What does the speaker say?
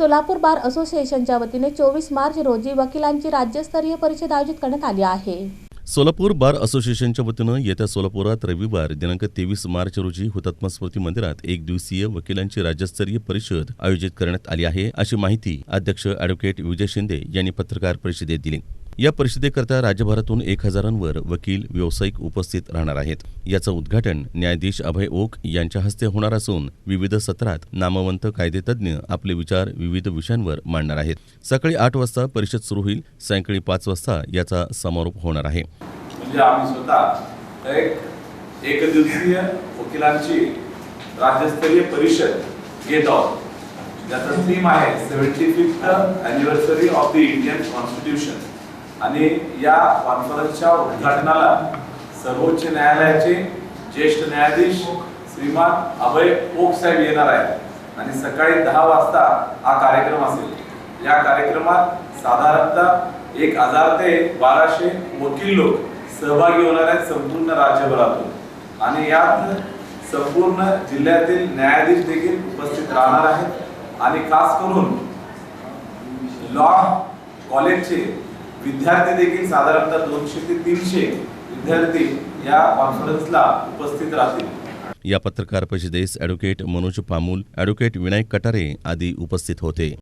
सोलापूर बार असोसिएशनच्या वतीने चोवीस मार्च रोजी वकिलांची राज्यस्तरीय परिषद आयोजित करण्यात आली आहे. सोलापूर बार असोसिएशनच्या वतीनं येत्या सोलापुरात रविवार दिनांक तेवीस मार्च रोजी हुतात्मा स्मृती मंदिरात एक दिवसीय वकिलांची राज्यस्तरीय परिषद आयोजित करण्यात आली आहे अशी माहिती अध्यक्ष अॅडव्होकेट विजय शिंदे यांनी पत्रकार परिषदेत दिली. या परिषदेकरता राज्यभरातून एक हजारांवर वकील व्यावसायिक उपस्थित राहणार आहेत. याचं उद्घाटन न्यायाधीश अभय ओक यांच्या हस्ते होणार असून विविध सत्रात नामवंत कायदेतज्ञ आपले विचार विविध विषयांवर मांडणार आहेत. सकाळी आठ वाजता परिषद सुरू होईल सायंकाळी पाच वाजता याचा समारोप होणार आहे. म्हणजे आम्ही स्वतः एक एकदिवसीय वकिलांची राज्यस्तरीय परिषद घेत आहोत. ज्याचा थीम आहे seventy fifth anniversary of the Indian constitution आणि या कॉन्फरन्सच्या उद्घाटनाला सर्वोच्च न्यायालयाचे ज्येष्ठ न्यायाधीश श्रीमान अभय ओक साहेब येणार आहेत. आणि सकाळी दहा वाजता हा कार्यक्रम असेल. या कार्यक्रमात साधारणतः एक हजार ते बाराशे वकील लोक सहभागी होणार आहेत संपूर्ण राज्यभरातून. आणि यात संपूर्ण जिल्ह्यातील न्यायाधीश देखील उपस्थित राहणार आहेत. आणि खास करून लॉ कॉलेजचे विद्यार्थी देखील साधारणतः दोनशे ते तीनशे विद्यार्थी या कॉन्फरन्सला उपस्थित राहतील. या पत्रकार परिषदेस ॲडव्होकेट मनोज पामूल ॲडव्होकेट विनायक कटारे आदी उपस्थित होते.